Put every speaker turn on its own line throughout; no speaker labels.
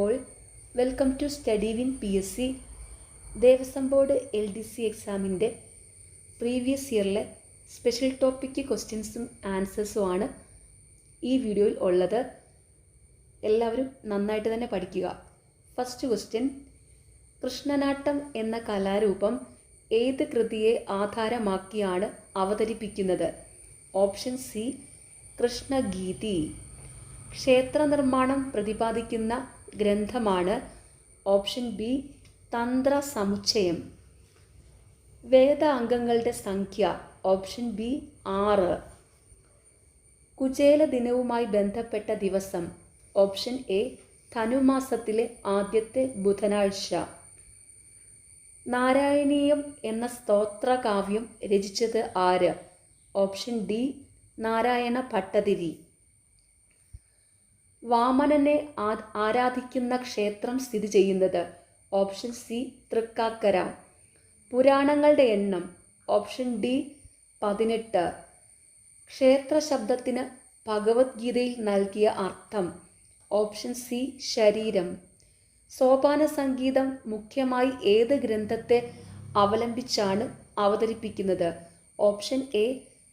All welcome to study win P S C Devaswom board L D C എക്സാമിന്റെ previous ഇയറിലെ special topic ക്വസ്റ്റ്യൻസും ആൻസേഴ്സും ആണ് ഈ വീഡിയോയിൽ ഉള്ളത്. എല്ലാവരും നന്നായിട്ട് തന്നെ പഠിക്കുക. ഫസ്റ്റ് ക്വസ്റ്റ്യൻ കൃഷ്ണനാട്ടം എന്ന കലാരൂപം ഏത് കൃതിയെ ആധാരമാക്കിയാണ് അവതരിപ്പിക്കുന്നത്? Option C Krishnageethi. ക്ഷേത്ര നിർമ്മാണം പ്രതിപാദിക്കുന്ന ഗ്രന്ഥമാണ് ഓപ്ഷൻ ബി തന്ത്ര സമുച്ചയം വേദാംഗങ്ങളുടെ സംഖ്യ ഓപ്ഷൻ ബി ആറ്. കുചേല ദിനവുമായി ബന്ധപ്പെട്ട ദിവസം ഓപ്ഷൻ എ ധനുമാസത്തിലെ ആദ്യത്തെ ബുധനാഴ്ച. നാരായണീയം എന്ന സ്തോത്രകാവ്യം രചിച്ചത് ആര്? Option D Narayana Bhattathiri. വാമനനെ ആരാധിക്കുന്ന ക്ഷേത്രം സ്ഥിതി ചെയ്യുന്നത്. Option C Thrikkakara. പുരാണങ്ങളുടെ എണ്ണം. ഓപ്ഷൻ ഡി പതിനെട്ട്. ക്ഷേത്ര ശബ്ദത്തിന് ഭഗവത്ഗീതയിൽ നൽകിയ അർത്ഥം. ഓപ്ഷൻ സി ശരീരം. സോപാന സംഗീതം മുഖ്യമായി ഏത് ഗ്രന്ഥത്തെ അവലംബിച്ചാണ് അവതരിപ്പിക്കുന്നത്? ഓപ്ഷൻ എ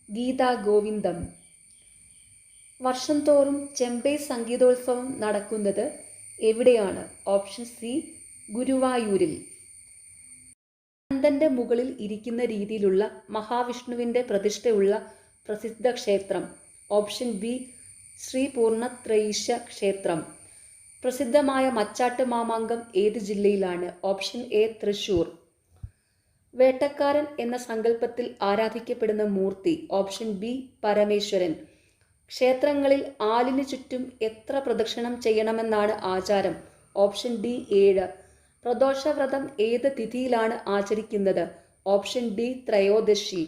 ഗീതാ ഗോവിന്ദം വർഷം തോറും ചെമ്പൈ സംഗീതോത്സവം നടക്കുന്നത് എവിടെയാണ്? ഓപ്ഷൻ സി ഗുരുവായൂരിൽ. നന്ദന്റെ മുകളിൽ ഇരിക്കുന്ന രീതിയിലുള്ള മഹാവിഷ്ണുവിന്റെ പ്രതിഷ്ഠയുള്ള പ്രസിദ്ധ ക്ഷേത്രം. ഓപ്ഷൻ ബി ശ്രീ ക്ഷേത്രം. പ്രസിദ്ധമായ മച്ചാട്ട് മാമാങ്കം ഏത് ജില്ലയിലാണ്? Option A Thrissur. വേട്ടക്കാരൻ എന്ന സങ്കല്പത്തിൽ ആരാധിക്കപ്പെടുന്ന മൂർത്തി. Option B Parameswaran. ക്ഷേത്രങ്ങളിൽ ആലിന് ചുറ്റും എത്ര പ്രദക്ഷിണം ചെയ്യണമെന്നാണ് ആചാരം? ഓപ്ഷൻ ഡി ഏഴ്. പ്രദോഷവ്രതം ഏത് തിഥിയിലാണ് ആചരിക്കുന്നത്? ഓപ്ഷൻ ഡി ത്രയോദശി.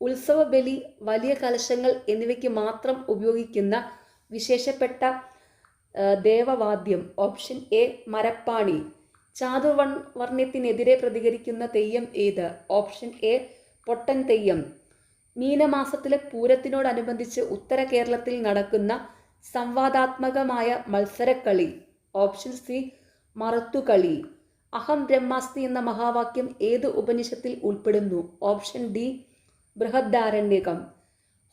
ഉത്സവ ബലി വലിയ കലശങ്ങൾ എന്നിവയ്ക്ക് മാത്രം ഉപയോഗിക്കുന്ന വിശേഷപ്പെട്ട ദേവവാദ്യം. Option A മരപ്പാണി. ചാതുർവൺ വർണത്തിനെതിരെ പ്രതികരിക്കുന്ന തെയ്യം ഏത്? ഓപ്ഷൻ എ പൊട്ടൻ തെയ്യം. മീനമാസത്തിലെ പൂരത്തിനോടനുബന്ധിച്ച് ഉത്തര കേരളത്തിൽ നടക്കുന്ന സംവാദാത്മകമായ മത്സരക്കളി ഓപ്ഷൻ സി മറത്തുകളി. അഹം ബ്രഹ്മാസ്തി എന്ന മഹാവാക്യം ഏത് ഉപനിഷത്തിൽ ഉൾപ്പെടുന്നു? Option D Brihadaranyakam.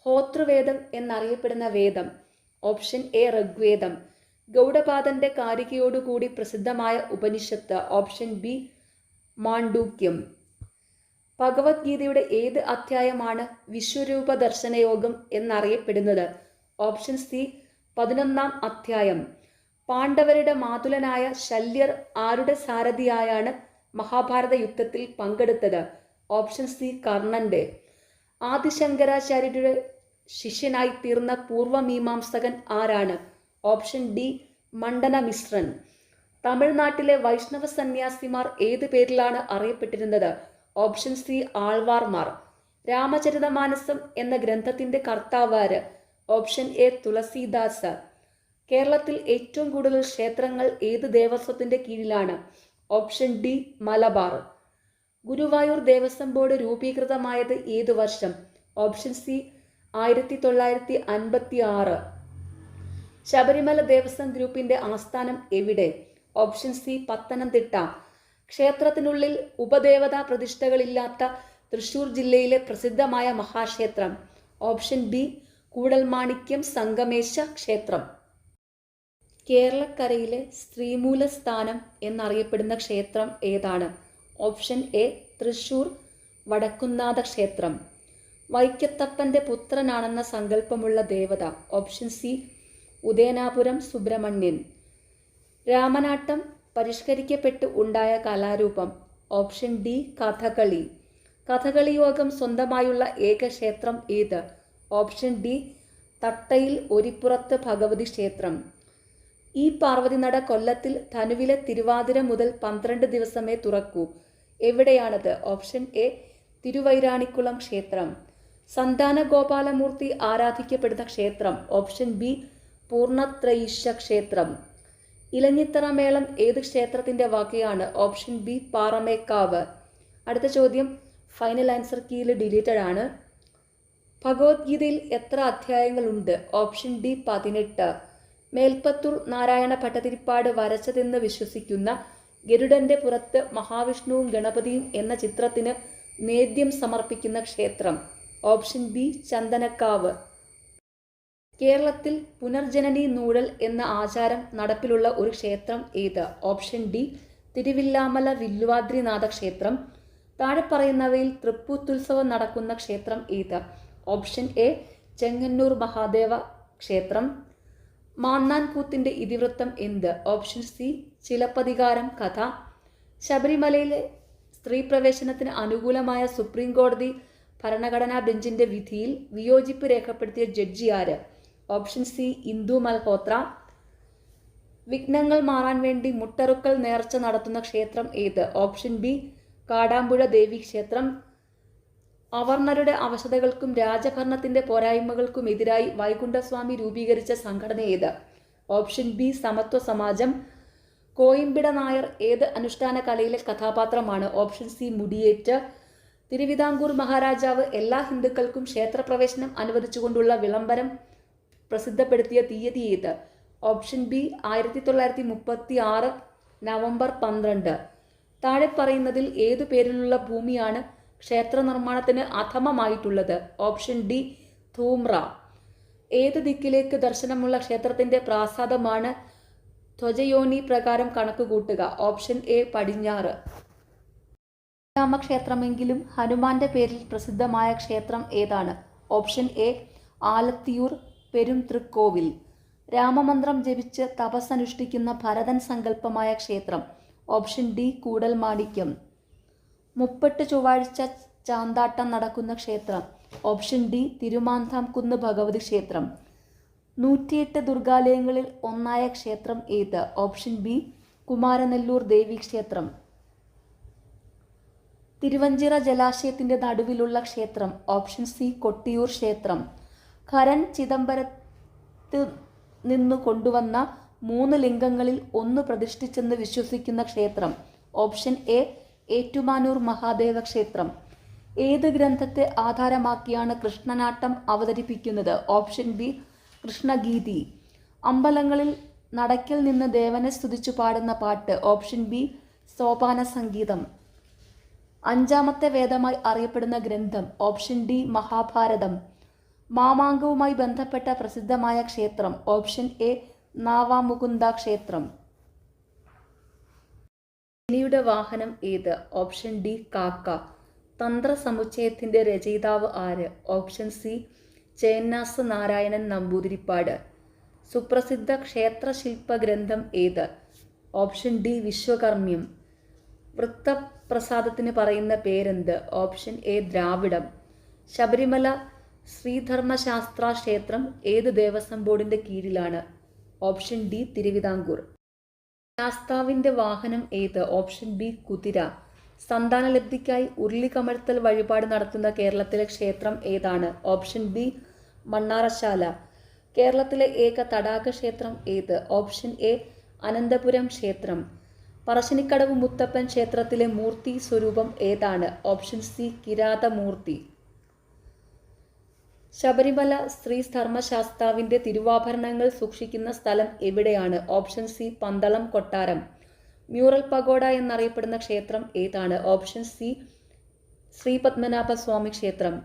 ഹോതൃവേദം എന്നറിയപ്പെടുന്ന വേദം. ഓപ്ഷൻ എ ഋഗ്വേദം. ഗൗഡപാദന്റെ കാരികയോടുകൂടി പ്രസിദ്ധമായ ഉപനിഷത്ത്. Option B മാണ്ഡൂക്യം. ഭഗവത്ഗീതയുടെ ഏത് അധ്യായമാണ് വിശ്വരൂപ ദർശനയോഗം എന്നറിയപ്പെടുന്നത്? ഓപ്ഷൻ സി പതിനൊന്നാം അധ്യായം. പാണ്ഡവരുടെ മാതുലനായ ശല്യർ ആരുടെ സാരഥിയായാണ് മഹാഭാരത യുദ്ധത്തിൽ പങ്കെടുത്തത്? ഓപ്ഷൻ സി കർണന്റെ. ആദിശങ്കരാചാര്യരുടെ ശിഷ്യനായി തീർന്ന പൂർവമീമാംസകൻ ആരാണ്? ഓപ്ഷൻ ഡി മണ്ഡന മിശ്രൻ തമിഴ്നാട്ടിലെ വൈഷ്ണവ സന്യാസിമാർ ഏത് പേരിലാണ് അറിയപ്പെട്ടിരുന്നത്? Option C ആൾവാർമാർ. രാമചരിതമാനസം എന്ന ഗ്രന്ഥത്തിന്റെ കർത്താവാര് ഓപ്ഷൻ എ തുളസീദാസ്. കേരളത്തിൽ ഏറ്റവും കൂടുതൽ ക്ഷേത്രങ്ങൾ ഏത് ദേവസ്വത്തിന്റെ കീഴിലാണ്? Option D Malabar. Guruvayur Devaswom board രൂപീകൃതമായത് ഏത് വർഷം? ഓപ്ഷൻ സി ആയിരത്തി തൊള്ളായിരത്തി അൻപത്തി ആറ് ശബരിമല ദേവസ്വം ഗ്രൂപ്പിന്റെ ആസ്ഥാനം എവിടെ? Option C Pathanamthitta. ക്ഷേത്രത്തിനുള്ളിൽ ഉപദേവതാ പ്രതിഷ്ഠകളില്ലാത്ത തൃശൂർ ജില്ലയിലെ പ്രസിദ്ധമായ മഹാക്ഷേത്രം ഓപ്ഷൻ ബി കൂടൽമാണിക്യം സംഗമേശ ക്ഷേത്രം. കേരളക്കരയിലെ സ്ത്രീമൂല സ്ഥാനം എന്നറിയപ്പെടുന്ന ക്ഷേത്രം ഏതാണ്? ഓപ്ഷൻ എ തൃശൂർ വടക്കുന്നാഥ ക്ഷേത്രം. വൈക്കത്തപ്പന്റെ പുത്രനാണെന്ന സങ്കല്പമുള്ള ദേവത. Option C Udayanapuram Subrahmanyan. Ramanattam പരിഷ്കരിക്കപ്പെട്ട് ഉണ്ടായ കലാരൂപം. Option D Kathakali. കഥകളി യോഗം സ്വന്തമായുള്ള ഏക ക്ഷേത്രം ഏത്? ഓപ്ഷൻ ഡി തട്ടയിൽ ഒരിപ്പുറത്ത് ഭഗവതി ക്ഷേത്രം. ഈ പാർവതിനട കൊല്ലത്തിൽ ധനുവിലെ തിരുവാതിര മുതൽ പന്ത്രണ്ട് ദിവസമേ തുറക്കൂ. എവിടെയാണത്? ഓപ്ഷൻ എ തിരുവൈരാണിക്കുളം ക്ഷേത്രം. സന്താന ഗോപാലമൂർത്തി ആരാധിക്കപ്പെടുന്ന ക്ഷേത്രം. ഓപ്ഷൻ ബി പൂർണത്രയീശ ക്ഷേത്രം. ഇലഞ്ഞിത്തറ മേളം ഏത് ക്ഷേത്രത്തിന്റെ വകയാണ് ഓപ്ഷൻ ബി പാറമേക്കാവ്? അടുത്ത ചോദ്യം ഫൈനൽ ആൻസർ കീയിൽ ഡിലീറ്റഡ് ആണ്. ഭഗവത്ഗീതയിൽ എത്ര അധ്യായങ്ങളുണ്ട്? ഓപ്ഷൻ ഡി പതിനെട്ട്. മേൽപ്പത്തൂർ നാരായണ ഭട്ടതിരിപ്പാട് വരച്ചതെന്ന് വിശ്വസിക്കുന്ന ഗരുഡന്റെ പുറത്ത് മഹാവിഷ്ണുവും ഗണപതിയും എന്ന ചിത്രത്തിന് നേദ്യം സമർപ്പിക്കുന്ന ക്ഷേത്രം. Option B Chandanakkavu. കേരളത്തിൽ പുനർജനനി നൂഴൽ എന്ന ആചാരം നടപ്പിലുള്ള ഒരു ക്ഷേത്രം ഏത്? ഓപ്ഷൻ ഡി തിരുവില്ലാമല വില്ലുവാദ്രിനാഥ ക്ഷേത്രം. താഴെ പറയുന്നവയിൽ തൃപ്പൂത്തുത്സവം നടക്കുന്ന ക്ഷേത്രം ഏത്? ഓപ്ഷൻ എ ചെങ്ങന്നൂർ മഹാദേവ ക്ഷേത്രം. മാന്നാൻകൂത്തിന്റെ ഇതിവൃത്തം എന്ത്? ഓപ്ഷൻ സി ചിലപ്പതികാരം കഥ. ശബരിമലയിലെ സ്ത്രീ പ്രവേശനത്തിന് അനുകൂലമായ സുപ്രീം കോടതി ഭരണഘടനാ ബെഞ്ചിന്റെ വിധിയിൽ വിയോജിപ്പ് രേഖപ്പെടുത്തിയ ജഡ്ജി ആര്? Option C Indu Malhotra. വിഘ്നങ്ങൾ മാറാൻ വേണ്ടി മുട്ടറുക്കൽ നേർച്ച നടത്തുന്ന ക്ഷേത്രം ഏത്? ഓപ്ഷൻ ബി കാടാമ്പുഴ ദേവി ക്ഷേത്രം. അവർണരുടെ അവശതകൾക്കും രാജഭരണത്തിന്റെ പോരായ്മകൾക്കും എതിരായി വൈകുണ്ഠസ്വാമി രൂപീകരിച്ച സംഘടന ഏത്? ഓപ്ഷൻ ബി സമത്വ സമാജം. കോയിമ്പിട നായർ ഏത് അനുഷ്ഠാന കലയിലെ കഥാപാത്രമാണ്? Option C Mudiyettu. തിരുവിതാംകൂർ മഹാരാജാവ് എല്ലാ ഹിന്ദുക്കൾക്കും ക്ഷേത്രപ്രവേശനം അനുവദിച്ചുകൊണ്ടുള്ള വിളംബരം. പ്രസിദ്ധപ്പെടുത്തിയ തീയതി ഏത്? ഓപ്ഷൻ ബി ആയിരത്തി തൊള്ളായിരത്തി മുപ്പത്തി ആറ് നവംബർ പന്ത്രണ്ട്. താഴെ പറയുന്നതിൽ ഏതു പേരിലുള്ള ഭൂമിയാണ് ക്ഷേത്ര നിർമ്മാണത്തിന് അധമമായിട്ടുള്ളത്? Option D ധൂമ്ര. ഏത് ദിക്കിലേക്ക് ദർശനമുള്ള ക്ഷേത്രത്തിന്റെ പ്രാസാദമാണ് ധ്വജയോനി പ്രകാരം കണക്കുകൂട്ടുക? ഓപ്ഷൻ എ പടിഞ്ഞാറ്. രാമക്ഷേത്രമെങ്കിലും ഹനുമാന്റെ പേരിൽ പ്രസിദ്ധമായ ക്ഷേത്രം ഏതാണ്? ഓപ്ഷൻ എ ആലത്തിയൂർ പെരും തൃക്കോവിൽ രാമമന്ത്രം ജപിച്ച് തപസ്സനുഷ്ഠിക്കുന്ന ഭരതൻ സങ്കല്പമായ ക്ഷേത്രം ഓപ്ഷൻ ഡി കൂടൽമാണിക്യം. മുപ്പെട്ട് ചൊവ്വാഴ്ച ചാന്താട്ടം നടക്കുന്ന ക്ഷേത്രം ഓപ്ഷൻ ഡി തിരുമാന്താംകുന്ന് ഭഗവതി ക്ഷേത്രം. നൂറ്റിയെട്ട് ദുർഗാലയങ്ങളിൽ ഒന്നായ ക്ഷേത്രം ഏത്? ഓപ്ഷൻ ബി കുമാരനെല്ലൂർ ദേവി ക്ഷേത്രം. തിരുവഞ്ചിറ ജലാശയത്തിന്റെ നടുവിലുള്ള ക്ഷേത്രം ഓപ്ഷൻ സി കൊട്ടിയൂർ ക്ഷേത്രം. ഖരൻ ചിദംബരത്ത് നിന്ന് കൊണ്ടുവന്ന മൂന്ന് ലിംഗങ്ങളിൽ ഒന്ന് പ്രതിഷ്ഠിച്ചെന്ന് വിശ്വസിക്കുന്ന ക്ഷേത്രം. ഓപ്ഷൻ എ ഏറ്റുമാനൂർ മഹാദേവ ക്ഷേത്രം. ഏത് ഗ്രന്ഥത്തെ ആധാരമാക്കിയാണ് കൃഷ്ണനാട്ടം അവതരിപ്പിക്കുന്നത്? Option B Krishnageethi. അമ്പലങ്ങളിൽ നടക്കിൽ നിന്ന് ദേവനെ സ്തുതിച്ചു പാടുന്ന പാട്ട്. ഓപ്ഷൻ ബി സോപാന സംഗീതം. അഞ്ചാമത്തെ വേദമായി അറിയപ്പെടുന്ന ഗ്രന്ഥം. Option D Mahabharatam. മാമാങ്കവുമായി ബന്ധപ്പെട്ട പ്രസിദ്ധമായ ക്ഷേത്രം ഓപ്ഷൻ എ നാവാമുകുന്ദ ക്ഷേത്രം. ശനിയുടെ വാഹനം ഏത്? ഓപ്ഷൻ ഡി കാക്ക. തന്ത്ര സമുച്ചയത്തിന്റെ രചയിതാവ് ആര്? Option C Chennas Narayanan Namboothirippad. സുപ്രസിദ്ധ ക്ഷേത്രശില്പ ഗ്രന്ഥം ഏത്? Option D Vishwakarmyam. വൃത്തപ്രസാദത്തിന് പറയുന്ന പേരെന്ത്? ഓപ്ഷൻ എ ദ്രാവിഡം. ശബരിമല ശ്രീധർമ്മശാസ്ത്ര ക്ഷേത്രം ഏത് ദേവസ്വം ബോർഡിന്റെ കീഴിലാണ്? Option D Thiruvithamkoor. ശാസ്താവിന്റെ വാഹനം ഏത്? ഓപ്ഷൻ ബി കുതിര. സന്താനലബ്ധിക്കായി ഉരുളിക്കമഴ്ത്തൽ വഴിപാട് നടത്തുന്ന കേരളത്തിലെ ക്ഷേത്രം ഏതാണ്? Option B Mannarasala. കേരളത്തിലെ ഏക തടാക ക്ഷേത്രം ഏത്? ഓപ്ഷൻ എ അനന്തപുരം ക്ഷേത്രം. പറശ്ശിനിക്കടവ് മുത്തപ്പൻ ക്ഷേത്രത്തിലെ മൂർത്തി സ്വരൂപം ഏതാണ്? Option C Kirathamoorthy. ശബരിമല സ്ത്രീ ധർമ്മശാസ്താവിന്റെ തിരുവാഭരണങ്ങൾ സൂക്ഷിക്കുന്ന സ്ഥലം എവിടെയാണ്? ഓപ്ഷൻ സി പന്തളം കൊട്ടാരം. മ്യൂറൽ പഗോഡ എന്നറിയപ്പെടുന്ന ക്ഷേത്രം ഏതാണ്? ഓപ്ഷൻ സി ശ്രീ സ്വാമി ക്ഷേത്രം.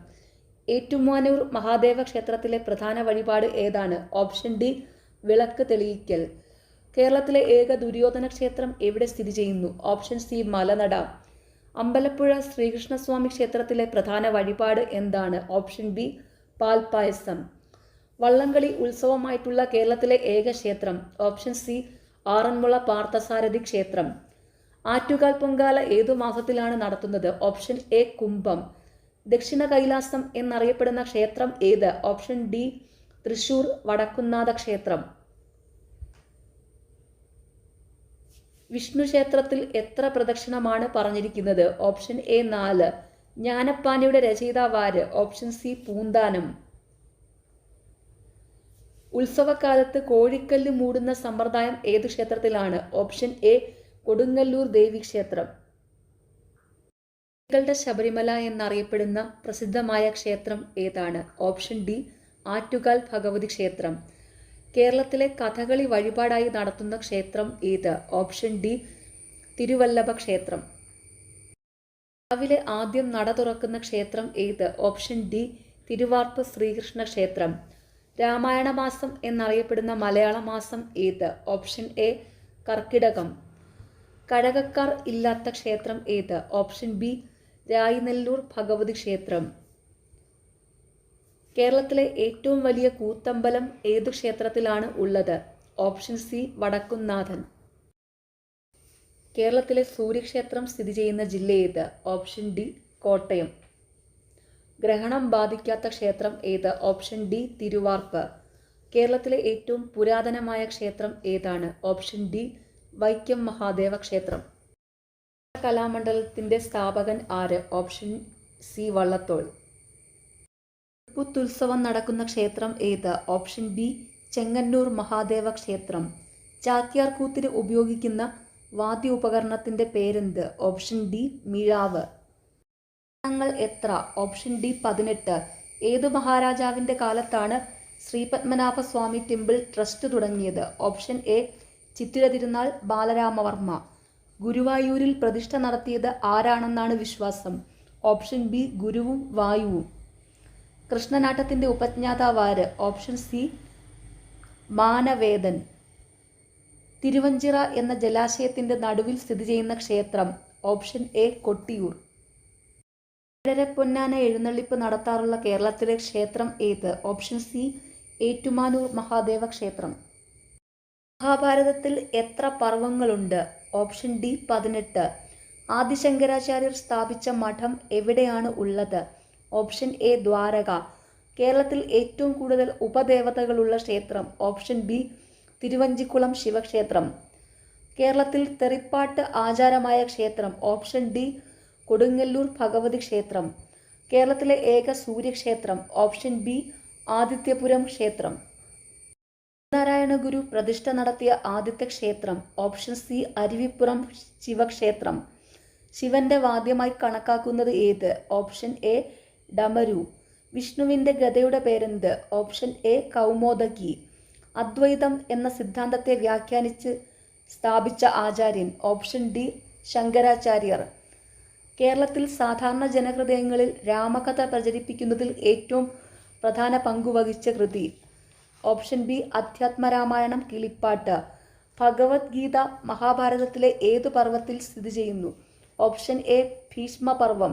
ഏറ്റുമാനൂർ മഹാദേവ ക്ഷേത്രത്തിലെ പ്രധാന വഴിപാട് ഏതാണ്? ഓപ്ഷൻ ഡി വിളക്ക് തെളിയിക്കൽ. കേരളത്തിലെ ഏക ദുര്യോധന ക്ഷേത്രം എവിടെ സ്ഥിതി ചെയ്യുന്നു? Option C Malanada. Ambalappuzha Sreekrishnaswamy ക്ഷേത്രത്തിലെ പ്രധാന വഴിപാട് എന്താണ്? ഓപ്ഷൻ ബി പാൽപായസം. വള്ളംകളി ഉത്സവമായിട്ടുള്ള കേരളത്തിലെ ഏക ക്ഷേത്രം ഓപ്ഷൻ സി ആറന്മുള പാർത്ഥസാരഥി ക്ഷേത്രം. ആറ്റുകാൽ പൊങ്കാല ഏതു മാസത്തിലാണ് നടത്തുന്നത്? ഓപ്ഷൻ എ കുംഭം. ദക്ഷിണ കൈലാസം എന്നറിയപ്പെടുന്ന ക്ഷേത്രം ഏത്? ഓപ്ഷൻ ഡി തൃശൂർ വടക്കുന്നാഥ ക്ഷേത്രം. വിഷ്ണു ക്ഷേത്രത്തിൽ എത്ര പ്രദക്ഷിണമാണ് പറഞ്ഞിരിക്കുന്നത്? ഓപ്ഷൻ എ നാല്. ജ്ഞാനപ്പാനിയുടെ രചയിതാവാര് ഓപ്ഷൻ സി പൂന്താനം. ഉത്സവകാലത്ത് കോഴിക്കല്ല് മൂടുന്ന സമ്പ്രദായം ഏത് ക്ഷേത്രത്തിലാണ്? ഓപ്ഷൻ എ കൊടുങ്ങല്ലൂർ ദേവി ക്ഷേത്രം. സ്ത്രീകളുടെ ശബരിമല എന്നറിയപ്പെടുന്ന പ്രസിദ്ധമായ ക്ഷേത്രം ഏതാണ്? ഓപ്ഷൻ ഡി ആറ്റുകാൽ ഭഗവതി ക്ഷേത്രം. കേരളത്തിലെ കഥകളി വഴിപാടായി നടത്തുന്ന ക്ഷേത്രം ഏത്? ഓപ്ഷൻ ഡി തിരുവല്ലഭ ക്ഷേത്രം. രാവിലെ ആദ്യം നട തുറക്കുന്ന ക്ഷേത്രം ഏത്? ഓപ്ഷൻ ഡി തിരുവാർപ്പ് ശ്രീകൃഷ്ണ ക്ഷേത്രം. രാമായണ മാസം എന്നറിയപ്പെടുന്ന മലയാള മാസം ഏത്? ഓപ്ഷൻ എ കർക്കിടകം. കഴകക്കാർ ഇല്ലാത്ത ക്ഷേത്രം ഏത്? ഓപ്ഷൻ ബി രായിനെല്ലൂർ ഭഗവതി ക്ഷേത്രം. കേരളത്തിലെ ഏറ്റവും വലിയ കൂത്തമ്പലം ഏത് ക്ഷേത്രത്തിലാണ് ഉള്ളത്? Option C Vadakkumnathan. കേരളത്തിലെ സൂര്യക്ഷേത്രം സ്ഥിതി ചെയ്യുന്ന ജില്ല ഏത്? Option D Kottayam. ഗ്രഹണം ബാധിക്കാത്ത ക്ഷേത്രം ഏത്? Option D Thiruvarppu. കേരളത്തിലെ ഏറ്റവും പുരാതനമായ ക്ഷേത്രം ഏതാണ്? ഓപ്ഷൻ ഡി വൈക്കം മഹാദേവ ക്ഷേത്രം. കലാമണ്ഡലത്തിന്റെ സ്ഥാപകൻ ആര്? Option C Vallathol. ഉത്സവം നടക്കുന്ന ക്ഷേത്രം ഏത്? ഓപ്ഷൻ ബി ചെങ്ങന്നൂർ മഹാദേവ ക്ഷേത്രം. ചാക്യാർ കൂത്തിന് ഉപയോഗിക്കുന്ന വാദ്യ ഉപകരണത്തിന്റെ പേരെന്ത്? ഓപ്ഷൻ ഡി മിഴാവ്. ങ്ങൾ എത്ര? ഓപ്ഷൻ ഡി പതിനെട്ട്. ഏതു മഹാരാജാവിന്റെ കാലത്താണ് ശ്രീപത്മനാഭസ്വാമി ടെമ്പിൾ ട്രസ്റ്റ് തുടങ്ങിയത്? Option A Chithira Thirunal Balaramavarma. ഗുരുവായൂരിൽ പ്രതിഷ്ഠ നടത്തിയത് ആരാണെന്നാണ് വിശ്വാസം? ഓപ്ഷൻ ബി ഗുരുവും വായുവും. കൃഷ്ണനാട്ടത്തിന്റെ ഉപജ്ഞാതാവാര് ഓപ്ഷൻ സി മാനവേദൻ. തിരുവഞ്ചിറ എന്ന ജലാശയത്തിന്റെ നടുവിൽ സ്ഥിതി ചെയ്യുന്ന ക്ഷേത്രം ഓപ്ഷൻ എ കൊട്ടിയൂർ. ഏഴര പൊന്നാന എഴുന്നള്ളിപ്പ് നടത്താറുള്ള കേരളത്തിലെ ക്ഷേത്രം ഏത്? ഓപ്ഷൻ സി ഏറ്റുമാനൂർ മഹാദേവ ക്ഷേത്രം. മഹാഭാരതത്തിൽ എത്ര പർവങ്ങളുണ്ട്? ഓപ്ഷൻ ഡി പതിനെട്ട്. ആദിശങ്കരാചാര്യർ സ്ഥാപിച്ച മഠം എവിടെയാണ് ഉള്ളത്? Option A Dwaraka. കേരളത്തിൽ ഏറ്റവും കൂടുതൽ ഉപദേവതകളുള്ള ക്ഷേത്രം ഓപ്ഷൻ ബി തിരുവഞ്ചിക്കുളം ശിവക്ഷേത്രം. കേരളത്തിൽ തെറിപ്പാട്ട് ആചാരമായ ക്ഷേത്രം ഓപ്ഷൻ ഡി കൊടുങ്ങല്ലൂർ ഭഗവതി ക്ഷേത്രം. കേരളത്തിലെ ഏക സൂര്യക്ഷേത്രം ഓപ്ഷൻ ബി ആദിത്യപുരം ക്ഷേത്രം. നാരായണ ഗുരു പ്രതിഷ്ഠ നടത്തിയ ആദ്യത്തെ ക്ഷേത്രം ഓപ്ഷൻ സി അരുവിപ്പുറം ശിവക്ഷേത്രം. ശിവന്റെ വാദ്യമായി കണക്കാക്കുന്നത് ഏത്? Option A damaru. വിഷ്ണുവിന്റെ ഗതയുടെ പേരെന്ത്? Option A Kaumodaki. അദ്വൈതം എന്ന സിദ്ധാന്തത്തെ വ്യാഖ്യാനിച്ച് സ്ഥാപിച്ച ആചാര്യൻ ഓപ്ഷൻ ഡി ശങ്കരാചാര്യർ. കേരളത്തിൽ സാധാരണ ജനഹൃദയങ്ങളിൽ രാമകഥ പ്രചരിപ്പിക്കുന്നതിൽ ഏറ്റവും പ്രധാന പങ്കുവഹിച്ച കൃതി. Option B Adhyatmaramayanam Kilippattu. Bhagavad Gita മഹാഭാരതത്തിലെ ഏതു പർവത്തിൽ സ്ഥിതി ചെയ്യുന്നു? ഓപ്ഷൻ എ ഭീഷ്മപർവം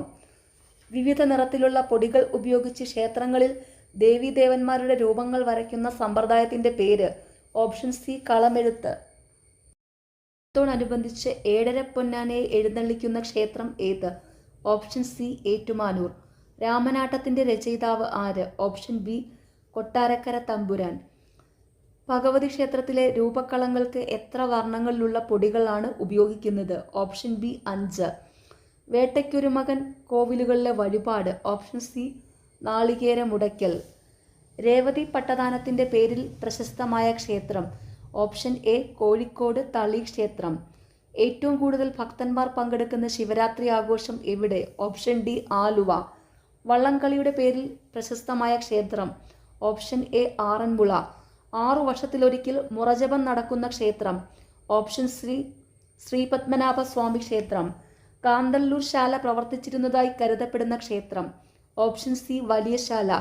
വിവിധ നിറത്തിലുള്ള പൊടികൾ ഉപയോഗിച്ച് ക്ഷേത്രങ്ങളിൽ ദേവീദേവന്മാരുടെ രൂപങ്ങൾ വരയ്ക്കുന്ന സമ്പ്രദായത്തിന്റെ പേര് ഓപ്ഷൻ സി കളമെഴുത്ത്. ത്തോടനുബന്ധിച്ച് ഏഴര പൊന്നാനയെ എഴുന്നള്ളിക്കുന്ന ക്ഷേത്രം ഏത്? Option C Ettumanoor. രാമനാട്ടത്തിന്റെ രചയിതാവ് ആര്? ഓപ്ഷൻ ബി കൊട്ടാരക്കര തമ്പുരാൻ. ഭഗവതി ക്ഷേത്രത്തിലെ രൂപക്കളങ്ങൾക്ക് എത്ര വർണങ്ങളിലുള്ള പൊടികളാണ് ഉപയോഗിക്കുന്നത്? ഓപ്ഷൻ ബി അഞ്ച്. വേട്ടയ്ക്കൊരു മകൻ കോവിലുകളിലെ വഴിപാട്. ഓപ്ഷൻ സി നാളികേര മുടയ്ക്കൽ. രേവതി പട്ടദാനത്തിന്റെ പേരിൽ പ്രശസ്തമായ ക്ഷേത്രം. ഓപ്ഷൻ എ കോഴിക്കോട് തളി ക്ഷേത്രം. ഏറ്റവും കൂടുതൽ ഭക്തന്മാർ പങ്കെടുക്കുന്ന ശിവരാത്രി ആഘോഷം എവിടെ? Option D Aluva. വള്ളംകളിയുടെ പേരിൽ പ്രശസ്തമായ ക്ഷേത്രം. Option A Aranmula. ആറു വർഷത്തിലൊരിക്കൽ മുറജപം നടക്കുന്ന ക്ഷേത്രം. ഓപ്ഷൻ ശ്രീ ശ്രീപത്മനാഭ സ്വാമി ക്ഷേത്രം. കാന്തല്ലൂർ ശാല പ്രവർത്തിച്ചിരുന്നതായി കരുതപ്പെടുന്ന ക്ഷേത്രം. ഓപ്ഷൻ സി വലിയ ശാല.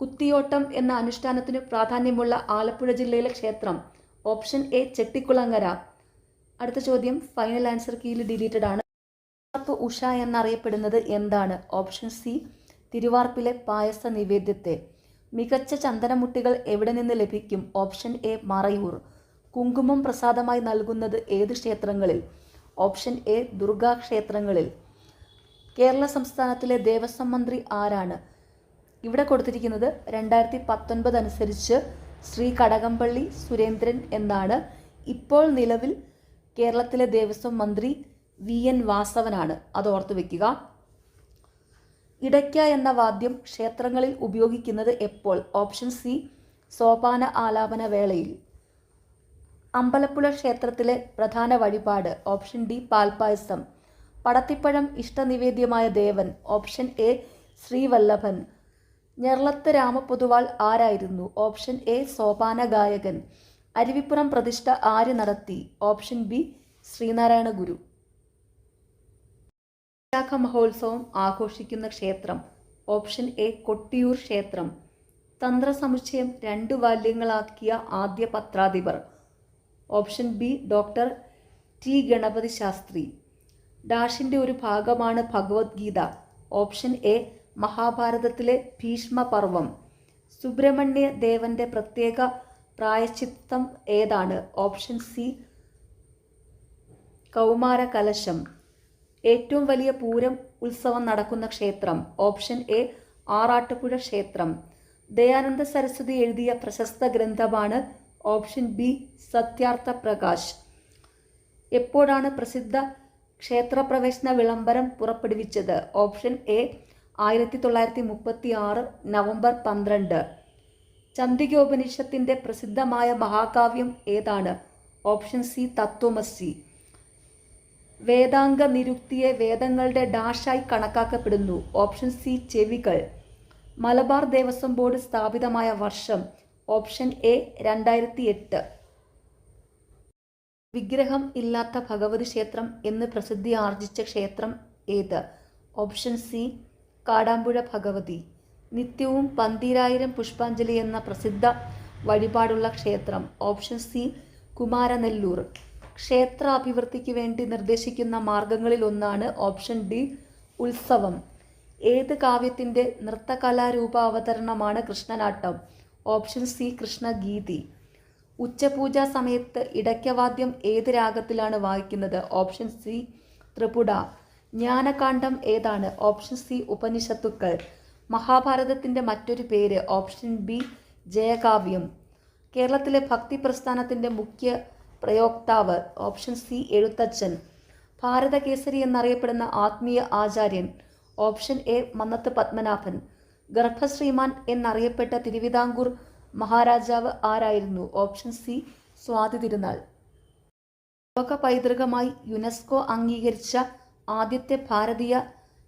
കുത്തിയോട്ടം എന്ന അനുഷ്ഠാനത്തിന് പ്രാധാന്യമുള്ള ആലപ്പുഴ ജില്ലയിലെ ക്ഷേത്രം. Option A Chettikulangara. അടുത്ത ചോദ്യം ഫൈനൽ ആൻസർ കീയിൽ ഡിലീറ്റഡ് ആണ്. ഉഷ എന്നറിയപ്പെടുന്നത് എന്താണ്? ഓപ്ഷൻ സി തിരുവാർപ്പിലെ പായസ നിവേദ്യത്തെ. മികച്ച ചന്ദനമുട്ടികൾ എവിടെ നിന്ന് ലഭിക്കും? Option A Marayoor. കുങ്കുമം പ്രസാദമായി നൽകുന്നത് ഏത് ക്ഷേത്രങ്ങളിൽ? ഓപ്ഷൻ എ ദുർഗാ ക്ഷേത്രങ്ങളിൽ. കേരള സംസ്ഥാനത്തിലെ ദേവസ്വം മന്ത്രി ആരാണ്? ഇവിടെ കൊടുത്തിരിക്കുന്നത് രണ്ടായിരത്തി പത്തൊൻപത് അനുസരിച്ച് ശ്രീ കടകംപള്ളി സുരേന്ദ്രൻ എന്നാണ്. ഇപ്പോൾ നിലവിൽ കേരളത്തിലെ ദേവസ്വം മന്ത്രി വി എൻ വാസവനാണ്. അത് ഓർത്തു വെക്കുക. ഇടയ്ക്ക എന്ന വാദ്യം ക്ഷേത്രങ്ങളിൽ ഉപയോഗിക്കുന്നത് എപ്പോൾ? ഓപ്ഷൻ സി സോപാന ആലാപന വേളയിൽ. അമ്പലപ്പുഴ ക്ഷേത്രത്തിലെ പ്രധാന വഴിപാട്. Option D palpayasam. പടത്തിപ്പഴം ഇഷ്ടനിവേദ്യമായ ദേവൻ ഓപ്ഷൻ എ ശ്രീവല്ലഭൻ. ഞെർളത്ത് രാമപൊതുവാൾ ആരായിരുന്നു? ഓപ്ഷൻ എ സോപാന ഗായകൻ അരുവിപ്പുറം പ്രതിഷ്ഠ ആര് നടത്തി? ഓപ്ഷൻ ബി ശ്രീനാരായണ ഗുരു വിശാഖ മഹോത്സവം ആഘോഷിക്കുന്ന ക്ഷേത്രം. ഓപ്ഷൻ എ കൊട്ടിയൂർ ക്ഷേത്രം. തന്ത്രസമുച്ചയം രണ്ട് വാല്യങ്ങളാക്കിയ ആദ്യ പത്രാധിപർ. Option B doctor T Ganapathi Sastri ഡാഷിന്റെ ഒരു ഭാഗമാണ് ഭഗവത്ഗീത. ഓപ്ഷൻ എ മഹാഭാരതത്തിലെ ഭീഷ്മപർവം. സുബ്രഹ്മണ്യ ദേവന്റെ പ്രത്യേക പ്രായശ്ചിത്തം ഏതാണ്? ഓപ്ഷൻ സി കൗമാര കലശം ഏറ്റവും വലിയ പൂരം ഉത്സവം നടക്കുന്ന ക്ഷേത്രം. ഓപ്ഷൻ എ ആറാട്ടുപുഴ ക്ഷേത്രം. ദയാനന്ദ സരസ്വതി എഴുതിയ പ്രശസ്ത ഗ്രന്ഥമാണ് ഓപ്ഷൻ ബി സത്യാർത്ഥ പ്രകാശ് എപ്പോഴാണ് പ്രസിദ്ധ ക്ഷേത്രപ്രവേശന വിളംബരം പുറപ്പെടുവിച്ചത്. ഓപ്ഷൻ എ ആയിരത്തി തൊള്ളായിരത്തി മുപ്പത്തി ആറ് നവംബർ പന്ത്രണ്ട്. ചന്ദികോപനിഷത്തിന്റെ പ്രസിദ്ധമായ മഹാകാവ്യം ഏതാണ്? ഓപ്ഷൻ സി തത്വമസി. വേദാംഗ നിരുക്തിയെ വേദങ്ങളുടെ ഡാഷായി കണക്കാക്കപ്പെടുന്നു. ഓപ്ഷൻ സി ചെവികൾ. മലബാർ ദേവസ്വം ബോർഡ് സ്ഥാപിതമായ വർഷം. ഓപ്ഷൻ എ രണ്ടായിരത്തി എട്ട് വിഗ്രഹം ഇല്ലാത്ത ഭഗവതി ക്ഷേത്രം എന്ന് പ്രസിദ്ധി ആർജിച്ച ക്ഷേത്രം ഏത്? Option C Kadampuzha Bhagavathi. നിത്യവും പന്തീരായിരം പുഷ്പാഞ്ജലി എന്ന പ്രസിദ്ധ വഴിപാടുള്ള ക്ഷേത്രം. Option C Kumaranallur. ക്ഷേത്ര അഭിവൃദ്ധിക്ക് വേണ്ടി നിർദ്ദേശിക്കുന്ന മാർഗങ്ങളിൽ ഒന്നാണ് ഓപ്ഷൻ ഡി ഉത്സവം. ഏത് കാവ്യത്തിന്റെ നൃത്തകലാരൂപ അവതരണമാണ് കൃഷ്ണനാട്ടം? Option C Krishnageethi. ഉച്ചപൂജാ സമയത്ത് ഇടയ്ക്കവാദ്യം ഏത് രാഗത്തിലാണ് വായിക്കുന്നത്? Option C ത്രിപുട. ജ്ഞാനകാന്ഡം ഏതാണ്? Option C ഉപനിഷത്തുക്കൾ. മഹാഭാരതത്തിന്റെ മറ്റൊരു പേര് ഓപ്ഷൻ ബി ജയകാവ്യം. കേരളത്തിലെ ഭക്തി പ്രസ്ഥാനത്തിന്റെ മുഖ്യ പ്രയോക്താവ് ഓപ്ഷൻ സി എഴുത്തച്ഛൻ. ഭാരതകേസരി എന്നറിയപ്പെടുന്ന ആത്മീയ ആചാര്യൻ ഓപ്ഷൻ എ മന്നത്ത് പത്മനാഭൻ. ഗർഭശ്രീമാൻ എന്നറിയപ്പെട്ട തിരുവിതാംകൂർ മഹാരാജാവ് ആരായിരുന്നു? Option C Swathi Thirunal. ലോക പൈതൃകമായി യുനെസ്കോ അംഗീകരിച്ച ആദ്യത്തെ ഭാരതീയ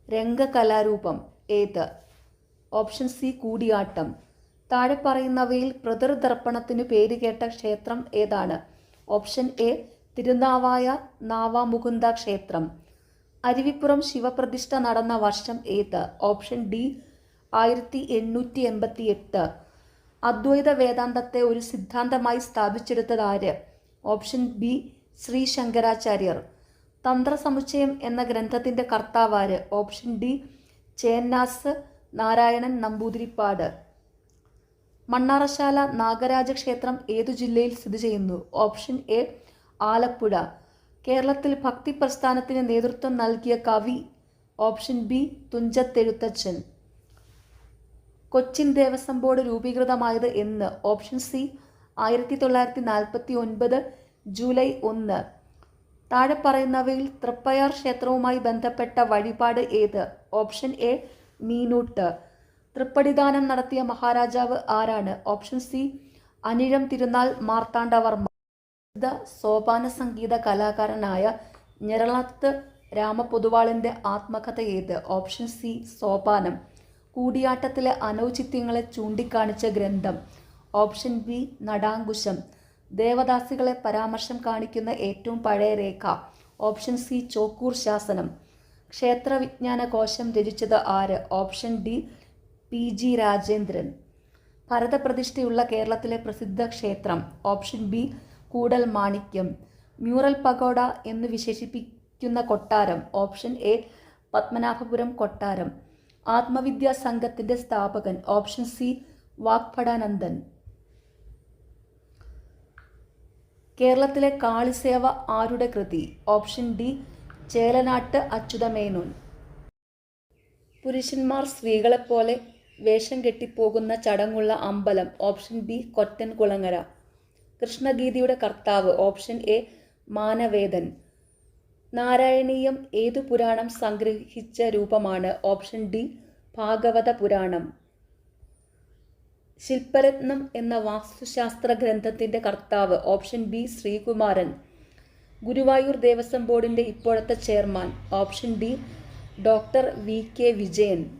രംഗകലാരൂപം ഏത്? Option C Koodiyattam. താഴെ പറയുന്നവയിൽ പ്രതിർദർപ്പണത്തിനു പേരുകേട്ട ക്ഷേത്രം ഏതാണ്? ഓപ്ഷൻ എ തിരുനാവായ നാവാമുകുന്ദ ക്ഷേത്രം. അരുവിപ്പുറം ശിവപ്രതിഷ്ഠ നടന്ന വർഷം ഏത്? ഓപ്ഷൻ ഡി ആയിരത്തി എണ്ണൂറ്റി എൺപത്തി എട്ട് അദ്വൈത വേദാന്തത്തെ ഒരു സിദ്ധാന്തമായി സ്ഥാപിച്ചെടുത്തത് ആര്? Option B Shri Shankaracharya. തന്ത്രസമുച്ചയം എന്ന ഗ്രന്ഥത്തിന്റെ കർത്താവാര് ഓപ്ഷൻ ഡി ചേന്നാസ് നാരായണൻ നമ്പൂതിരിപ്പാട്. മണ്ണാറശാല നാഗരാജ ക്ഷേത്രം ഏതു ജില്ലയിൽ സ്ഥിതി ചെയ്യുന്നു? Option A Alappuzha. കേരളത്തിൽ ഭക്തി പ്രസ്ഥാനത്തിന് നേതൃത്വം നൽകിയ കവി. Option B Thunchathezhuthachan. Cochin Devaswom board രൂപീകൃതമായത് എന്ന് ഓപ്ഷൻ സി ആയിരത്തി തൊള്ളായിരത്തി നാൽപ്പത്തി ഒൻപത് ജൂലൈ ഒന്ന്. താഴെ പറയുന്നവയിൽ തൃപ്പയാർ ക്ഷേത്രവുമായി ബന്ധപ്പെട്ട വഴിപാട് ഏത്? Option A മീനൂട്ട്. തൃപ്പടിദാനം നടത്തിയ മഹാരാജാവ് ആരാണ്? Option C Anizham Thirunal Marthanda Varma. സോപാന സംഗീത കലാകാരനായ ഞെരളത്ത് രാമപൊതുവാളിന്റെ ആത്മകഥ ഏത്? Option C Sopanam. കൂടിയാട്ടത്തിലെ അനൗചിത്യങ്ങളെ ചൂണ്ടിക്കാണിച്ച ഗ്രന്ഥം. Option B Natankusam. ദേവദാസികളെ പരാമർശം കാണിക്കുന്ന ഏറ്റവും പഴയ രേഖ. ഓപ്ഷൻ സി ചോക്കൂർ ശാസനം. ക്ഷേത്രവിജ്ഞാന കോശം രചിച്ചത് ആര്? Option D P G Rajendran. ഭരതപ്രതിഷ്ഠയുള്ള കേരളത്തിലെ പ്രസിദ്ധ ക്ഷേത്രം. Option B Koodal Manikyam. Mural pagoda എന്ന് വിശേഷിപ്പിക്കുന്ന കൊട്ടാരം. ഓപ്ഷൻ എ പത്മനാഭപുരം കൊട്ടാരം. ആത്മവിദ്യാ സംഘത്തിന്റെ സ്ഥാപകൻ ഓപ്ഷൻ സി വാഗ്ഭടാനന്ദൻ. കേരളത്തിലെ കാളിസേവ ആരുടെ കൃതി? Option D Chelanattu Achyuthamenon. പുരുഷന്മാർ സ്ത്രീകളെപ്പോലെ വേഷം കെട്ടിപ്പോകുന്ന ചടങ്ങുള്ള അമ്പലം ഓപ്ഷൻ ബി കൊറ്റൻ കുളങ്ങര കൃഷ്ണഗീതിയുടെ കർത്താവ് ഓപ്ഷൻ എ മാനവേദൻ. നാരായണീയം ഏതു പുരാണം സംഗ്രഹിച്ച രൂപമാണ് ഓപ്ഷൻ ഡി ഭാഗവത പുരാണം. ശില്പരത്നം എന്ന വാസ്തുശാസ്ത്ര ഗ്രന്ഥത്തിന്റെ കർത്താവ് ഓപ്ഷൻ ബി ശ്രീകുമാരൻ. ഗുരുവായൂർ ദേവസ്വം ബോർഡിന്റെ ഇപ്പോഴത്തെ chairman option D doctor V K Vijayan.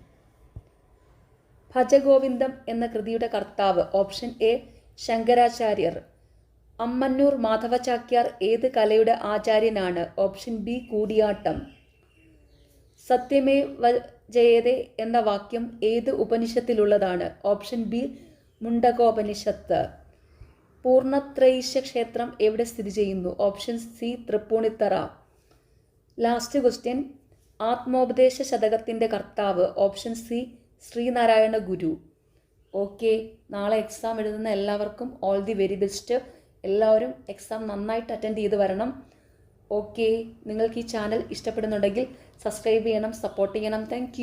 Bhajagovindam എന്ന കൃതിയുടെ കർത്താവ് ഓപ്ഷൻ എ ശങ്കരാചാര്യർ. അമ്മന്നൂർ മാധവചാക്യാർ ഏത് കലയുടെ ആചാര്യനാണ്? Option B Koodiyattam. സത്യമേ ജയതേ എന്ന വാക്യം ഏത് ഉപനിഷത്തിലുള്ളതാണ്? Option B Mundakopanishad. പൂർണത്രൈശ ക്ഷേത്രം എവിടെ സ്ഥിതി ചെയ്യുന്നു? Option C Thrippunithura. Last question. Atmopadesa ശതകത്തിന്റെ കർത്താവ്. Option C Sreenarayana Guru. Okay. നാളെ എക്സാം എഴുതുന്ന എല്ലാവർക്കും ഓൾ ദി വെരി ബെസ്റ്റ്. എല്ലാവരും എക്സാം നന്നായിട്ട് അറ്റൻഡ് ചെയ്ത് വരണം. ഓക്കെ നിങ്ങൾക്ക് ഈ ചാനൽ ഇഷ്ടപ്പെടുന്നുണ്ടെങ്കിൽ സബ്സ്ക്രൈബ് ചെയ്യണം സപ്പോർട്ട് ചെയ്യണം. താങ്ക്